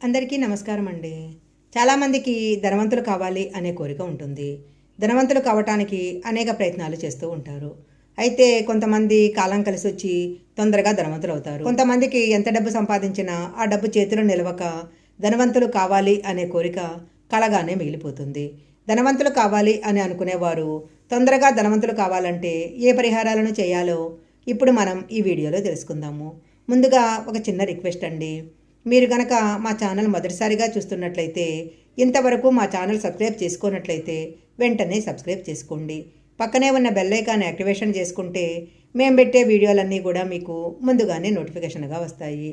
అందరికీ నమస్కారం అండి. చాలామందికి ధనవంతులు కావాలి అనే కోరిక ఉంటుంది. ధనవంతులు కావటానికి అనేక ప్రయత్నాలు చేస్తూ ఉంటారు. అయితే కొంతమంది కాలం కలిసి వచ్చి తొందరగా ధనవంతులు అవుతారు. కొంతమందికి ఎంత డబ్బు సంపాదించినా ఆ డబ్బు చేతిలో నిలవక ధనవంతులు కావాలి అనే కోరిక కలగానే మిగిలిపోతుంది. ధనవంతులు కావాలి అని అనుకునేవారు తొందరగా ధనవంతులు కావాలంటే ఏ పరిహారాలను చేయాలో ఇప్పుడు మనం ఈ వీడియోలో తెలుసుకుందాము. ముందుగా ఒక చిన్న రిక్వెస్ట్ అండి. మీరు గనక మా ఛానల్ మొదటిసారిగా చూస్తున్నట్లయితే ఇంతవరకు మా ఛానల్ సబ్స్క్రైబ్ చేసుకున్నట్లయితే వెంటనే సబ్స్క్రైబ్ చేసుకోండి. పక్కనే ఉన్న బెల్ ఐకాన్ యాక్టివేషన్ చేసుకుంటే మేము పెట్టే వీడియోలన్నీ కూడా మీకు ముందుగానే నోటిఫికేషన్గా వస్తాయి.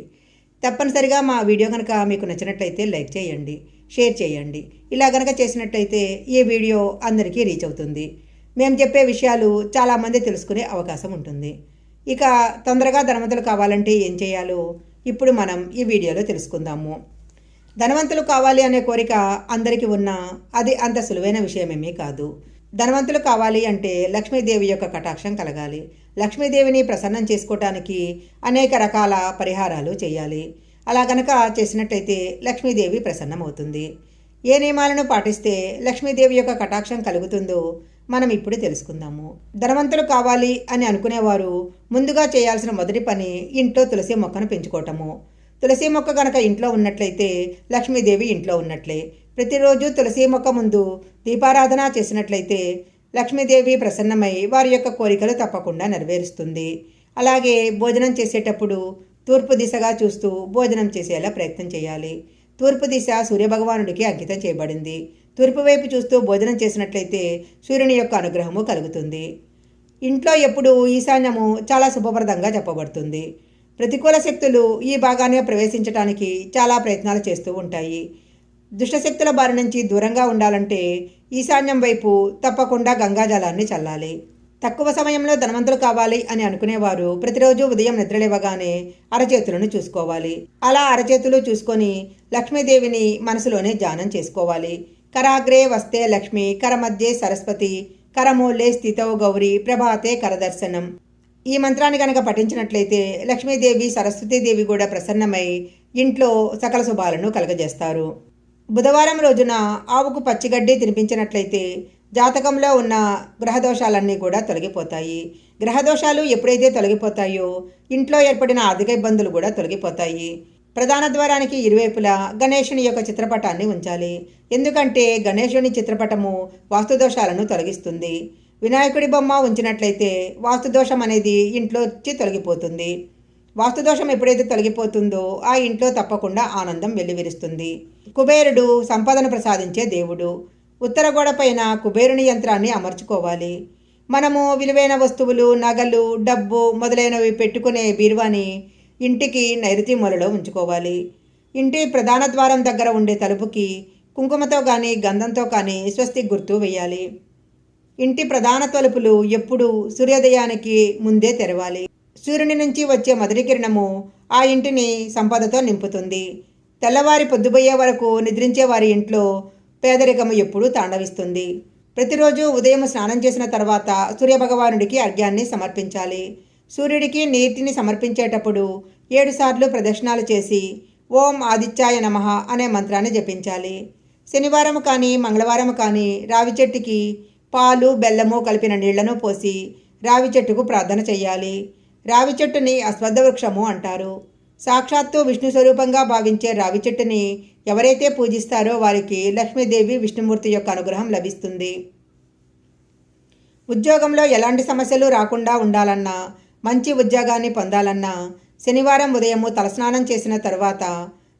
తప్పనిసరిగా మా వీడియో కనుక మీకు నచ్చినట్లయితే లైక్ చేయండి షేర్ చేయండి. ఇలా కనుక చేసినట్లయితే ఈ వీడియో అందరికీ రీచ్ అవుతుంది. మేము చెప్పే విషయాలు చాలామంది తెలుసుకునే అవకాశం ఉంటుంది. ఇక తొందరగా ధనవంతులు కావాలంటే ఏం చేయాలో ఇప్పుడు మనం ఈ వీడియోలో తెలుసుకుందాము. ధనవంతులు కావాలి అనే కోరిక అందరికీ ఉన్నా అది అంత సులువైన విషయమేమీ కాదు. ధనవంతులు కావాలి అంటే లక్ష్మీదేవి యొక్క కటాక్షం కలగాలి. లక్ష్మీదేవిని ప్రసన్నం చేసుకోవటానికి అనేక రకాల పరిహారాలు చేయాలి. అలా గనక చేసినట్టయితే లక్ష్మీదేవి ప్రసన్నమవుతుంది. ఏ నియమాలను పాటిస్తే లక్ష్మీదేవి యొక్క కటాక్షం కలుగుతుందో మనం ఇప్పుడు తెలుసుకుందాము. ధనవంతులు కావాలి అని అనుకునేవారు ముందుగా చేయాల్సిన మొదటి పని ఇంట్లో తులసి మొక్కను పెంచుకోవటము. తులసి మొక్క కనుక ఇంట్లో ఉన్నట్లయితే లక్ష్మీదేవి ఇంట్లో ఉన్నట్లే. ప్రతిరోజు తులసి మొక్క ముందు దీపారాధన చేసినట్లయితే లక్ష్మీదేవి ప్రసన్నమై వారి యొక్క కోరికలు తప్పకుండా నెరవేరుస్తుంది. అలాగే భోజనం చేసేటప్పుడు తూర్పు దిశగా చూస్తూ భోజనం చేసేలా ప్రయత్నం చేయాలి. తూర్పు దిశ సూర్యభగవానుడికి అంకితం చేయబడింది. తూర్పు వైపు చూస్తూ భోజనం చేసినట్లయితే సూర్యుని యొక్క అనుగ్రహము కలుగుతుంది. ఇంట్లో ఎప్పుడు ఈశాన్యము చాలా శుభప్రదంగా చెప్పబడుతుంది. ప్రతికూల శక్తులు ఈ భాగాన్ని ప్రవేశించడానికి చాలా ప్రయత్నాలు చేస్తూ ఉంటాయి. దుష్టశక్తుల బారి నుంచి దూరంగా ఉండాలంటే ఈశాన్యం వైపు తప్పకుండా గంగాజలాన్ని చల్లాలి. తక్కువ సమయంలో ధనవంతులు కావాలి అని అనుకునేవారు. ప్రతిరోజు ఉదయం నిద్రలేవగానే అరచేతులను చూసుకోవాలి. అలా అరచేతులు చూసుకొని లక్ష్మీదేవిని మనసులోనే ధ్యానం చేసుకోవాలి. కరాగ్రే వస్తే లక్ష్మి కరమధ్యే సరస్వతి కరమూలే స్థితౌ గౌరి ప్రభాతే కరదర్శనం. ఈ మంత్రాన్ని కనుక పఠించినట్లయితే లక్ష్మీదేవి సరస్వతీదేవి కూడా ప్రసన్నమై ఇంట్లో సకల శుభాలను కలగజేస్తారు. బుధవారం రోజున ఆవుకు పచ్చిగడ్డి తినిపించినట్లయితే జాతకంలో ఉన్న గ్రహదోషాలన్నీ కూడా తొలగిపోతాయి. గ్రహదోషాలు ఎప్పుడైతే తొలగిపోతాయో ఇంట్లో ఏర్పడిన ఆర్థిక ఇబ్బందులు కూడా తొలగిపోతాయి. ప్రధాన ద్వారానికి ఇరువైపులా గణేషుని యొక్క చిత్రపటాన్ని ఉంచాలి. ఎందుకంటే గణేషుని చిత్రపటము వాస్తుదోషాలను తొలగిస్తుంది. వినాయకుడి బొమ్మ ఉంచినట్లయితే వాస్తుదోషం అనేది ఇంట్లో వచ్చి తొలగిపోతుంది. వాస్తుదోషం ఎప్పుడైతే తొలగిపోతుందో ఆ ఇంట్లో తప్పకుండా ఆనందం వెల్లివిరుస్తుంది. కుబేరుడు సంపదను ప్రసాదించే దేవుడు. ఉత్తర గోడ పైన కుబేరుని యంత్రాన్ని అమర్చుకోవాలి. మనము విలువైన వస్తువులు నగలు డబ్బు మొదలైనవి పెట్టుకునే బీరువాని ఇంటికి నైరుతి మూలలో ఉంచుకోవాలి. ఇంటి ప్రధాన ద్వారం దగ్గర ఉండే తలుపుకి కుంకుమతో కానీ గంధంతో కానీ స్వస్తి గుర్తు వేయాలి. ఇంటి ప్రధాన తలుపులు ఎప్పుడూ సూర్యోదయానికి ముందే తెరవాలి. సూర్యుని నుంచి వచ్చే మొదటి కిరణము ఆ ఇంటిని సంపదతో నింపుతుంది. తెల్లవారి పొద్దుపోయే వరకు నిద్రించే వారి ఇంట్లో పేదరికము ఎప్పుడూ తాండవిస్తుంది. ప్రతిరోజు ఉదయం స్నానం చేసిన తర్వాత సూర్యభగవానుడికి అర్ఘ్యాన్ని సమర్పించాలి. సూర్యుడికి నీటిని సమర్పించేటప్పుడు ఏడుసార్లు ప్రదక్షిణాలు చేసి ఓం ఆదిత్యాయ నమః అనే మంత్రాన్ని జపించాలి. శనివారం కానీ మంగళవారం కానీ రావి చెట్టుకి పాలు బెల్లము కలిపిన నీళ్ళను పోసి రావి చెట్టుకు ప్రార్థన చేయాలి రావి చెట్టుని అశ్వద్ధ వృక్షము అంటారు. సాక్షాత్తు విష్ణు స్వరూపంగా భావించే రావి చెట్టుని ఎవరైతే పూజిస్తారో వారికి లక్ష్మీదేవి విష్ణుమూర్తి యొక్క అనుగ్రహం లభిస్తుంది. ఉద్యోగంలో ఎలాంటి సమస్యలు రాకుండా ఉండాలన్నా మంచి ఉద్యోగాన్ని పొందాలన్నా శనివారం ఉదయము తలస్నానం చేసిన తర్వాత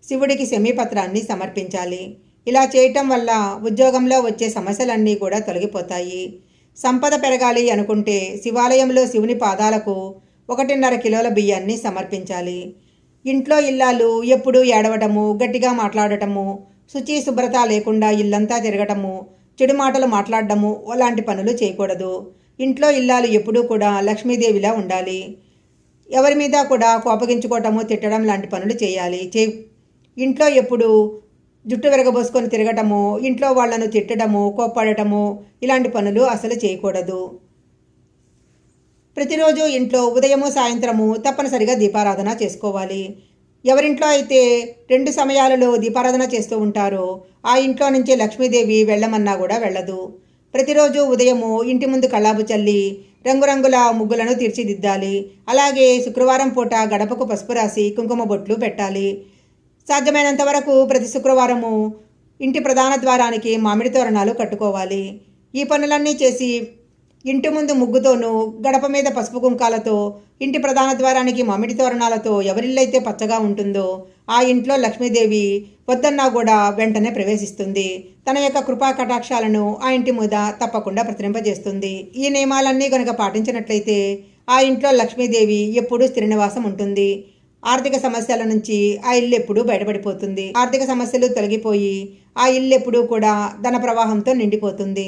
శివుడికి శమీపత్రాన్ని సమర్పించాలి. ఇలా చేయటం వల్ల ఉద్యోగంలో వచ్చే సమస్యలన్నీ కూడా తొలగిపోతాయి. సంపద పెరగాలి అనుకుంటే శివాలయంలో శివుని పాదాలకు ఒకటిన్నర కిలోల బియ్యాన్ని సమర్పించాలి. ఇంట్లో ఇల్లాలు ఎప్పుడూ ఏడవటము గట్టిగా మాట్లాడటము శుచి శుభ్రత లేకుండా ఇల్లంతా తిరగటము చెడు మాటలు మాట్లాడటము అలాంటి పనులు చేయకూడదు. ఇంట్లో ఇల్లాలు ఎప్పుడూ కూడా లక్ష్మీదేవిలా ఉండాలి. ఎవరి మీద కూడా కోపగించుకోవటము తిట్టడం లాంటి పనులు చేయాలి. చే ఇంట్లో ఎప్పుడు జుట్టు విరగబోసుకొని తిరగటము ఇంట్లో వాళ్ళను తిట్టడము కోప్పడటము ఇలాంటి పనులు అసలు చేయకూడదు. ప్రతిరోజు ఇంట్లో ఉదయము సాయంత్రము తప్పనిసరిగా దీపారాధన చేసుకోవాలి. ఎవరింట్లో అయితే రెండు సమయాలలో దీపారాధన చేస్తూ ఉంటారో ఆ ఇంట్లో నుంచి లక్ష్మీదేవి వెళ్ళమన్నా కూడా వెళ్ళదు. ప్రతిరోజు ఉదయము ఇంటి ముందు కళ్ళాబు చల్లి రంగురంగుల ముగ్గులను తీర్చిదిద్దాలి. అలాగే శుక్రవారం పూట గడపకు పసుపు రాసి కుంకుమ బొట్లు పెట్టాలి. సాధ్యమైనంత వరకు ప్రతి శుక్రవారము ఇంటి ప్రధాన ద్వారానికి మామిడి తోరణాలు కట్టుకోవాలి. ఈ పనులన్నీ చేసి ఇంటి ముందు ముగ్గుతోనూ గడప మీద పసుపు కుంకాలతో ఇంటి ప్రధాన ద్వారానికి మామిడి తోరణాలతో ఎవరిల్లైతే పచ్చగా ఉంటుందో ఆ ఇంట్లో లక్ష్మీదేవి వద్దన్నా కూడా వెంటనే ప్రవేశిస్తుంది. తన యొక్క కృపా కటాక్షాలను ఆ ఇంటి మీద తప్పకుండా ప్రతిరింపజేస్తుంది ఈ నియమాలన్నీ కనుక పాటించినట్లయితే ఆ ఇంట్లో లక్ష్మీదేవి ఎప్పుడూ స్థిర నివాసం ఉంటుంది. ఆర్థిక సమస్యల నుంచి ఆ ఇల్లు ఎప్పుడూ బయటపడిపోతుంది. ఆర్థిక సమస్యలు తొలగిపోయి ఆ ఇల్లు ఎప్పుడూ కూడా ధన ప్రవాహంతో నిండిపోతుంది.